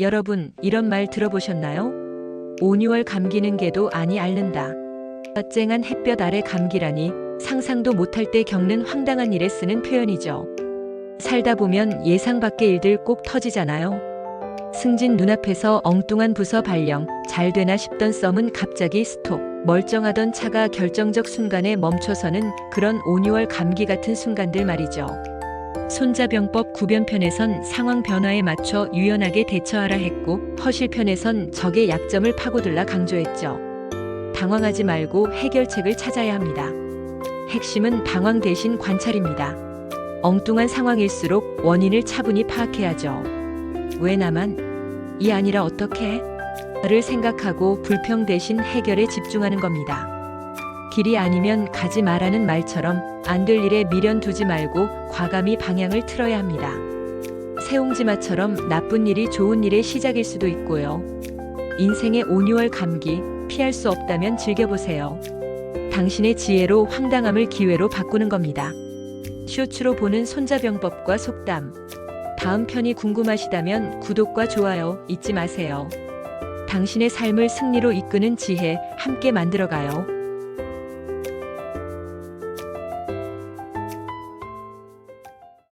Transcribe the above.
여러분, 이런 말 들어보셨나요? 5, 6월 감기는 개도 아니 앓는다. 쨍한 햇볕 아래 감기라니 상상도 못할 때 겪는 황당한 일에 쓰는 표현이죠. 살다 보면 예상 밖의 일들 꼭 터지잖아요. 승진 눈앞에서 엉뚱한 부서 발령, 잘 되나 싶던 썸은 갑자기 스톱. 멀쩡하던 차가 결정적 순간에 멈춰서는 그런 5, 6월 감기 같은 순간들 말이죠. 손자병법 구변편에선 상황 변화에 맞춰 유연하게 대처하라 했고 허실편에선 적의 약점을 파고들라 강조했죠. 당황하지 말고 해결책을 찾아야 합니다. 핵심은 방황 대신 관찰입니다. 엉뚱한 상황일수록 원인을 차분히 파악해야죠. 왜 나만? 이 아니라 어떻게? 를 생각하고 불평 대신 해결에 집중하는 겁니다. 길이 아니면 가지 마라는 말처럼 안 될 일에 미련 두지 말고 과감히 방향을 틀어야 합니다. 새옹지마처럼 나쁜 일이 좋은 일의 시작일 수도 있고요. 인생의 온유월 감기 피할 수 없다면 즐겨보세요. 당신의 지혜로 황당함을 기회로 바꾸는 겁니다. 쇼츠로 보는 손자병법과 속담. 다음 편이 궁금하시다면 구독과 좋아요 잊지 마세요. 당신의 삶을 승리로 이끄는 지혜 함께 만들어가요.